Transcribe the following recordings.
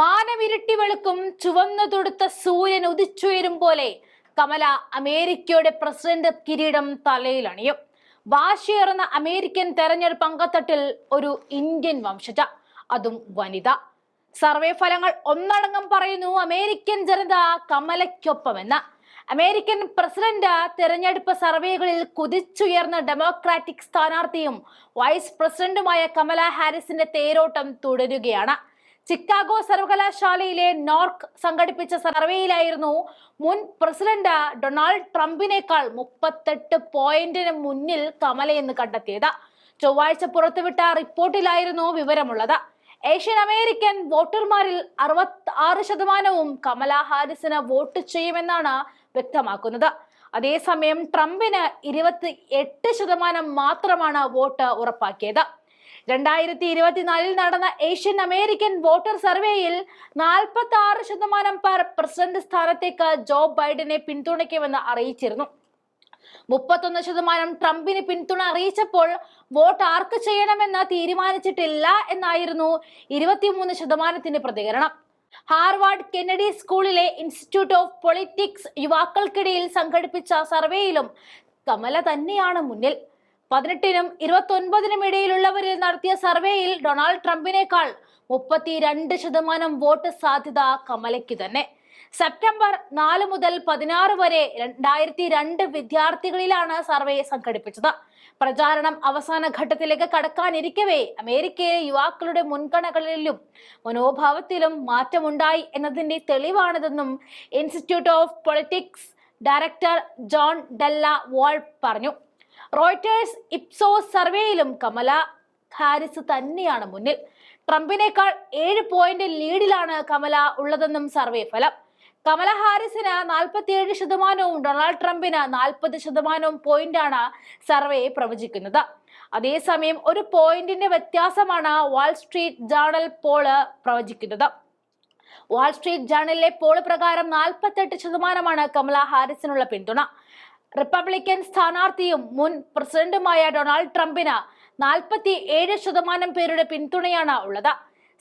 മാനവിരട്ടി വെളുക്കും ചുവന്നു തൊടുത്ത സൂര്യൻ ഉദിച്ചുയരും പോലെ കമല അമേരിക്കയുടെ പ്രസിഡന്റ് കിരീടം തലയിലണിയും വാശിയേറുന്ന അമേരിക്കൻ തെരഞ്ഞെടുപ്പ് അങ്കത്തട്ടിൽ ഒരു ഇന്ത്യൻ വംശജ അതും വനിത. സർവേ ഫലങ്ങൾ ഒന്നടങ്കം പറയുന്നു അമേരിക്കൻ ജനത കമലയ്ക്കൊപ്പമെന്ന്. അമേരിക്കൻ പ്രസിഡന്റ് തെരഞ്ഞെടുപ്പ് സർവേകളിൽ കുതിച്ചുയർന്ന ഡെമോക്രാറ്റിക് സ്ഥാനാർത്ഥിയും വൈസ് പ്രസിഡന്റുമായ കമല ഹാരിസിന്റെ തേരോട്ടം തുടരുകയാണ്. ചിക്കാഗോ സർവകലാശാലയിലെ നോർക്ക് സംഘടിപ്പിച്ച സർവേയിലായിരുന്നു മുൻ പ്രസിഡന്റ് ഡൊണാൾഡ് ട്രംപിനേക്കാൾ മുപ്പത്തെട്ട് പോയിന്റിന് മുന്നിൽ കമലയെന്ന് കണ്ടെത്തിയത്. ചൊവ്വാഴ്ച പുറത്തുവിട്ട റിപ്പോർട്ടിലായിരുന്നു വിവരമുള്ളത്. ഏഷ്യൻ അമേരിക്കൻ വോട്ടർമാരിൽ അറുപത്തി ആറ് ശതമാനവും കമല ഹാരിസിന് വോട്ട് ചെയ്യുമെന്നാണ് വ്യക്തമാക്കുന്നത്. അതേസമയം ട്രംപിന് ഇരുപത്തി എട്ട് ശതമാനം മാത്രമാണ് വോട്ട് ഉറപ്പാക്കിയത്. രണ്ടായിരത്തി ഇരുപത്തിനാലിൽ നടന്ന ഏഷ്യൻ അമേരിക്കൻ വോട്ടർ സർവേയിൽ നാൽപ്പത്തി ആറ് ശതമാനം പേർ പ്രസിഡന്റ് സ്ഥാനത്തേക്ക് ജോ ബൈഡനെ പിന്തുണയ്ക്കുമെന്ന് അറിയിച്ചിരുന്നു. മുപ്പത്തൊന്ന് ശതമാനം ട്രംപിന് പിന്തുണ അറിയിച്ചപ്പോൾ വോട്ട് ആർക്ക് ചെയ്യണമെന്ന് തീരുമാനിച്ചിട്ടില്ല എന്നായിരുന്നു ഇരുപത്തിമൂന്ന് ശതമാനത്തിന്റെ പ്രതികരണം. ഹാർവാർഡ് കെന്നഡി സ്കൂളിലെ ഇൻസ്റ്റിറ്റ്യൂട്ട് ഓഫ് പൊളിറ്റിക്സ് യുവാക്കൾക്കിടയിൽ സംഘടിപ്പിച്ച സർവേയിലും കമല തന്നെയാണ് മുന്നിൽ. പതിനെട്ടിനും ഇരുപത്തി ഒൻപതിനും ഇടയിലുള്ളവരിൽ നടത്തിയ സർവേയിൽ ഡൊണാൾഡ് ട്രംപിനേക്കാൾ മുപ്പത്തിരണ്ട് ശതമാനം വോട്ട് സാധ്യത കമലയ്ക്ക് തന്നെ. സെപ്റ്റംബർ നാല് മുതൽ പതിനാറ് വരെ രണ്ടായിരത്തി രണ്ട് വിദ്യാർത്ഥികളിലാണ് സർവേ സംഘടിപ്പിച്ചത്. പ്രചാരണം അവസാന ഘട്ടത്തിലേക്ക് കടക്കാനിരിക്കവേ അമേരിക്കയിലെ യുവാക്കളുടെ മുൻഗണകളിലും മനോഭാവത്തിലും മാറ്റമുണ്ടായി എന്നതിന്റെ തെളിവാണിതെന്നും institute of politics director John Della Volpe പറഞ്ഞു. റോയിറ്റേഴ്സ് ഇപ്സോ സർവേയിലും കമല ഹാരിസ് തന്നെയാണ് മുന്നിൽ. ട്രംപിനേക്കാൾ ഏഴ് പോയിന്റ് ലീഡിലാണ് കമല ഉള്ളതെന്നും സർവേ ഫലം. കമല ഹാരിസിന് നാൽപ്പത്തിയേഴ് ശതമാനവും ഡൊണാൾഡ് ട്രംപിന് നാൽപ്പത് ശതമാനവും പോയിന്റാണ് സർവേ പ്രവചിക്കുന്നത്. അതേസമയം ഒരു പോയിന്റിന്റെ വ്യത്യാസമാണ് വാൾസ്ട്രീറ്റ് ജേണൽ പോൾ പ്രവചിക്കുന്നത്. വാൾസ്ട്രീറ്റ് ജേണലിലെ പോൾ പ്രകാരം നാൽപ്പത്തെട്ട് ശതമാനമാണ് കമല ഹാരിസിനുള്ള പിന്തുണ. റിപ്പബ്ലിക്കൻ സ്ഥാനാർത്ഥിയും മുൻ പ്രസിഡന്റുമായ ഡൊണാൾഡ് ട്രംപിന് നാൽപ്പത്തി ഏഴ് ശതമാനം പേരുടെ പിന്തുണയാണ് ഉള്ളത്.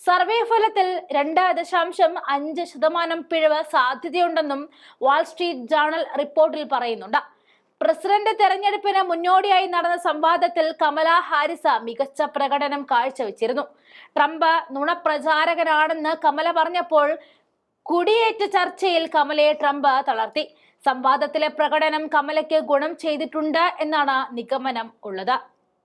സർവേ ഫലത്തിൽ രണ്ട് ദശാംശം അഞ്ച് ശതമാനം പിഴവ് സാധ്യതയുണ്ടെന്നും വാൾ സ്ട്രീറ്റ് ജേണൽ റിപ്പോർട്ടിൽ പറയുന്നുണ്ട്. പ്രസിഡന്റ് തെരഞ്ഞെടുപ്പിന് മുന്നോടിയായി നടന്ന സംവാദത്തിൽ കമല ഹാരിസ മികച്ച പ്രകടനം കാഴ്ചവെച്ചിരുന്നു. ട്രംപ് നുണപ്രചാരകനാണെന്ന് കമല പറഞ്ഞപ്പോൾ കുടിയേറ്റ ചർച്ചയിൽ കമലയെ ട്രംപ് തളർത്തി. സംവാദത്തിലെ പ്രകടനം കമലയ്ക്ക് ഗുണം ചെയ്തിട്ടുണ്ട് എന്നാണ് നിഗമനം ഉള്ളത്.